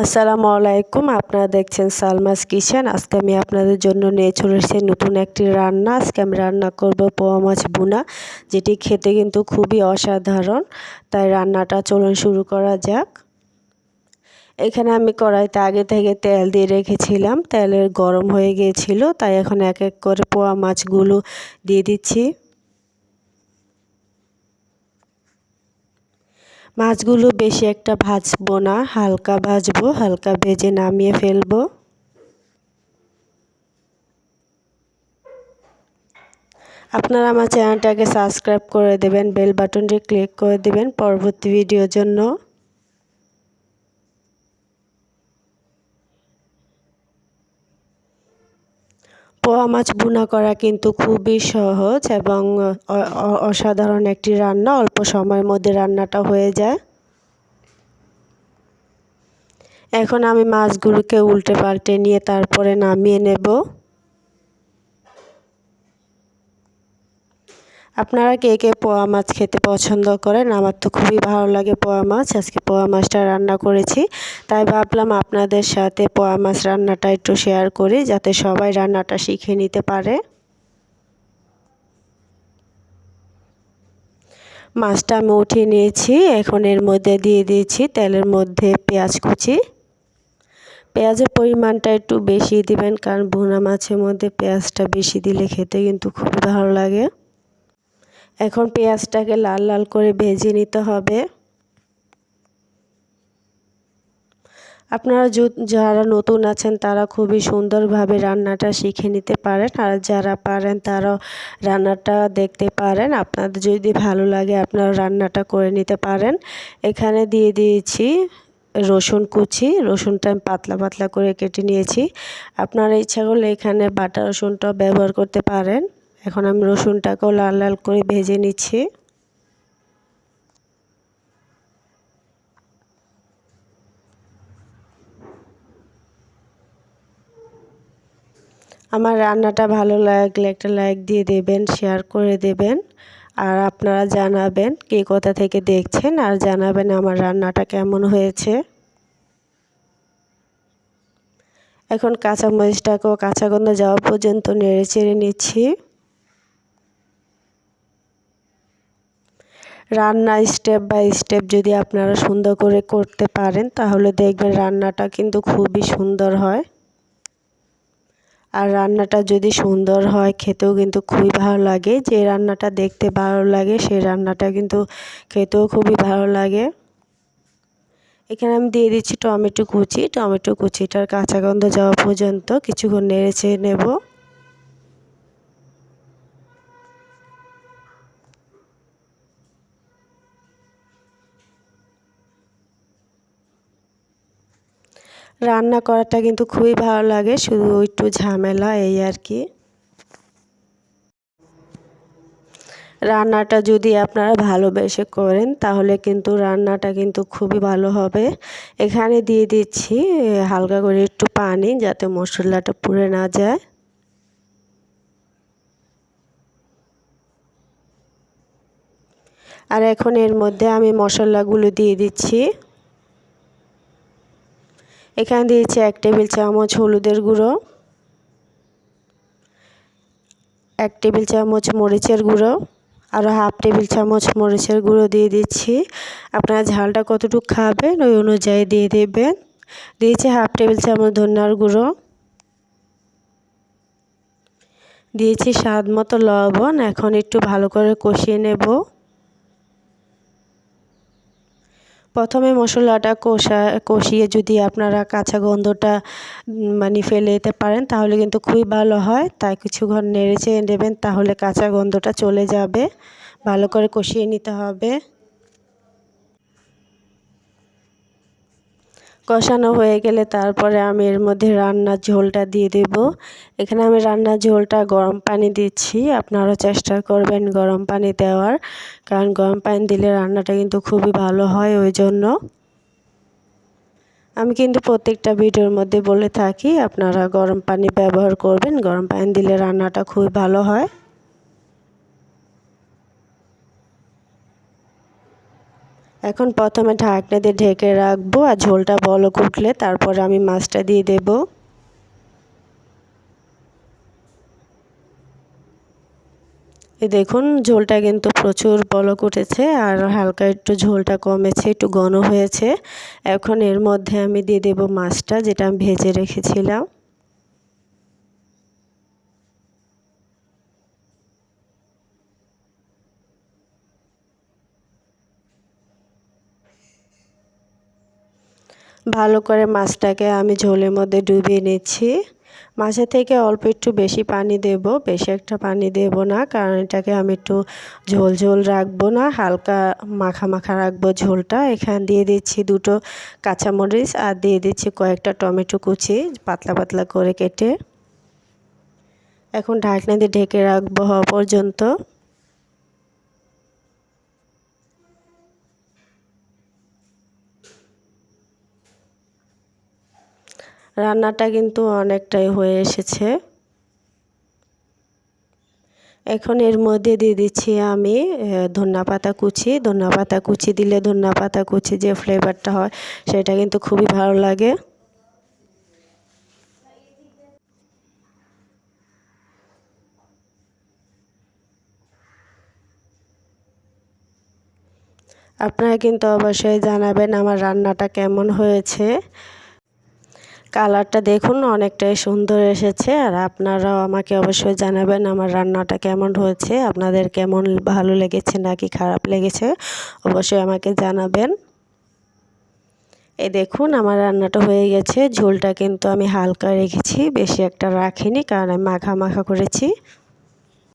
আসসালামু আলাইকুম, আপনারা দেখছেন সালমাস কিচেন। আজকে আমি আপনাদের জন্য নিয়ে চলে এসেছি নতুন একটি রান্না। আজকে আমি রান্না করব পোয়া মাছ বুনা যেটি খেতে কিন্তু খুবই অসাধারণ। তাই রান্নাটা চলুন শুরু করা যাক। এখানে আমি কড়াইতে আগে থেকে তেল দিয়ে রেখেছিলাম। তেলের গরম হয়ে গিয়েছিল, তাই এখন এক এক করে পোয়া মাছগুলো দিয়ে দিচ্ছি। মাছগুলো বেশি একটা ভাজবো না, হালকা ভাজবো, হালকা ভেজে নামিয়ে ফেলব। আপনারা আমার চ্যানেলটাকে সাবস্ক্রাইব করে দেবেন, বেল বাটনটি ক্লিক করে দেবেন পরবর্তী ভিডিওর জন্য। পোয়া মাছ বুনা করা কিন্তু খুবই সহজ এবং অসাধারণ একটি রান্না। অল্প সময়ের মধ্যে রান্নাটা হয়ে যায়। এখন আমি মাছগুলোকে উল্টে পাল্টে নিয়ে তারপরে নামিয়ে নেব। আপনারা কে কে পোয়া মাছ খেতে পছন্দ করেন? আমার তো খুবই ভালো লাগে পোয়া মাছ। আজকে পোয়া মাছটা রান্না করেছি। তাই ভাবলাম আপনাদের সাথে পোয়া মাছ রান্নাটা একটু শেয়ার করি, যাতে সবাই রান্নাটা শিখে নিতে পারে। মাছটা আমি উঠিয়ে নিয়েছি। এখন এর মধ্যে দিয়ে দিয়েছি তেলের মধ্যে পেঁয়াজ কুচি। পেঁয়াজের পরিমাণটা একটু বেশি দিবেন, কারণ ভুনা মাছের মধ্যে পেঁয়াজটা বেশি দিলে খেতে কিন্তু খুবই ভালো লাগে। এখন পেঁয়াজটাকে লাল লাল করে ভেজে নিতে হবে। আপনারা যারা নতুন আছেন তারা খুবই সুন্দরভাবে রান্নাটা শিখে নিতে পারেন। আর যারা পারেন তারা রান্নাটা দেখতে পারেন। আপনাদের যদি ভালো লাগে আপনারা রান্নাটা করে নিতে পারেন। এখানে দিয়ে দিয়েছি রসুন কুচি। রসুনটা আমি পাতলা পাতলা করে কেটে নিয়েছি। আপনারা ইচ্ছা করলে এখানে বাটা রসুনটাও ব্যবহার করতে পারেন। এখন আমি রসুনটাকেও লাল লাল করে ভেজে নিচ্ছি। আমার রান্নাটা ভালো লাগলে একটা লাইক দিয়ে দেবেন, শেয়ার করে দেবেন, আর আপনারা জানাবেন কে কোথা থেকে দেখছেন আর জানাবেন আমার রান্নাটা কেমন হয়েছে। এখন কাঁচামরিচটাকেও কাঁচা গন্ধ যাওয়া পর্যন্ত নেড়ে চেড়ে নিচ্ছি। রান্না স্টেপ বাই স্টেপ যদি আপনারা সুন্দর করে করতে পারেন, তাহলে দেখবেন রান্নাটা কিন্তু খুবই সুন্দর হয়। আর রান্নাটা যদি সুন্দর হয়, খেতেও কিন্তু খুবই ভালো লাগে। যে রান্নাটা দেখতে ভালো লাগে সেই রান্নাটা কিন্তু খেতেও খুবই ভালো লাগে। এখানে আমি দিয়ে দিচ্ছি টমেটো কুচি। টমেটো কুচিটার কাঁচা গন্ধ যাওয়া পর্যন্ত কিছুক্ষণ নেড়েছে নেব। রান্না করাটা কিন্তু খুবই ভালো লাগে, শুধু একটু ঝামেলা এই আর কি। রান্নাটা যদি আপনারা ভালোবেসে করেন, তাহলে কিন্তু রান্নাটা কিন্তু খুবই ভালো হবে। এখানে দিয়ে দিচ্ছি হালকা করে একটু পানি, যাতে মশলাটা পুড়ে না যায়। আর এখন এর মধ্যে আমি মশলাগুলো দিয়ে দিচ্ছি। এখানে দিয়েছি এক টেবিল চামচ হলুদের গুঁড়ো, এক টেবিল চামচ মরিচের গুঁড়ো আরও হাফ টেবিল চামচ মরিচের গুঁড়ো দিয়ে দিচ্ছি। আপনারা ঝালটা কতটুকু খাবেন ওই অনুযায়ী দিয়ে দেবেন। দিয়েছি হাফ টেবিল চামচ ধনিয়ার গুঁড়ো, দিয়েছি স্বাদ মতো লবণ, এখন একটু ভালো করে কষিয়ে নেব। প্রথমে মশলাটা কষা, কষিয়ে যদি আপনারা কাঁচা গন্ধটা মানে ফেলে দিতে পারেন, তাহলে কিন্তু খুবই ভালো হয়। তাই কিছুক্ষণ নেড়ে চেড়ে নেবেন, তাহলে কাঁচা গন্ধটা চলে যাবে। ভালো করে কষিয়ে নিতে হবে। কষানো হয়ে গেলে তারপরে আমি এর মধ্যে রান্নার ঝোলটা দিয়ে দেব। এখানে আমি রান্নার ঝোলটা গরম পানি দিচ্ছি। আপনারাও চেষ্টা করবেন গরম পানি দেওয়ার, কারণ গরম পানি দিলে রান্নাটা কিন্তু খুবই ভালো হয় ওই জন্য আমি কিন্তু প্রত্যেকটা ভিডিওর মধ্যে বলে থাকি, আপনারা গরম পানি ব্যবহার করবেন, গরম পানি দিলে রান্নাটা খুবই ভালো হয়। এখন প্রথমে ঢাকনা দিয়ে ঢেকে রাখব আর ঝোলটা বলক উঠলে তারপরে আমি মাছটা দিয়ে দেব। এই দেখুন, ঝোলটা কিন্তু প্রচুর বলক উঠেছে আর হালকা একটু ঝোলটা কমেছে, একটু ঘন হয়েছে। এখন এর মধ্যে আমি দিয়ে দেব মাছটা যেটা আমি ভেজে রেখেছিলাম। ভালো করে মাছটাকে আমি ঝোলের মধ্যে ডুবিয়ে নিচ্ছি। মাছের থেকে অল্প একটু বেশি পানি দেব, বেশি একটা পানি দেব না, কারণ এটাকে আমি একটু ঝোল ঝোল রাখব না, হালকা মাখা মাখা রাখব ঝোলটা। এখানে দিয়ে দিচ্ছি দুটো কাঁচামরিচ আর দিয়ে দিচ্ছি কয়েকটা টমেটো কুচি পাতলা পাতলা করে কেটে। এখন ঢাকনা দিয়ে ঢেকে রাখব হওয়া পর্যন্ত। রান্নাটা কিন্তু অনেকটাই হয়ে এসেছে। এখন এর মধ্যে দিয়ে দিচ্ছি আমি ধন্যা পাতা কুচি। ধন্যা পাতা কুচি দিলে ধন্যা পাতা কুচি যে ফ্লেভারটা হয়, সেটা কিন্তু খুবই ভালো লাগে। আপনারা কিন্তু অবশ্যই জানাবেন আমার রান্নাটা কেমন হয়েছে। কালারটা দেখুন, অনেকটাই সুন্দর এসেছে। আর আপনারাও আমাকে অবশ্যই জানাবেন আমার রান্নাটা কেমন হয়েছে, আপনাদের কেমন ভালো লেগেছে নাকি খারাপ লেগেছে, অবশ্যই আমাকে জানাবেন। এ দেখুন, আমার রান্নাটা হয়ে গেছে। ঝোলটা কিন্তু আমি হালকা রেখেছি, বেশি একটা রাখিনি, কারণ আমি মাখা মাখা করেছি।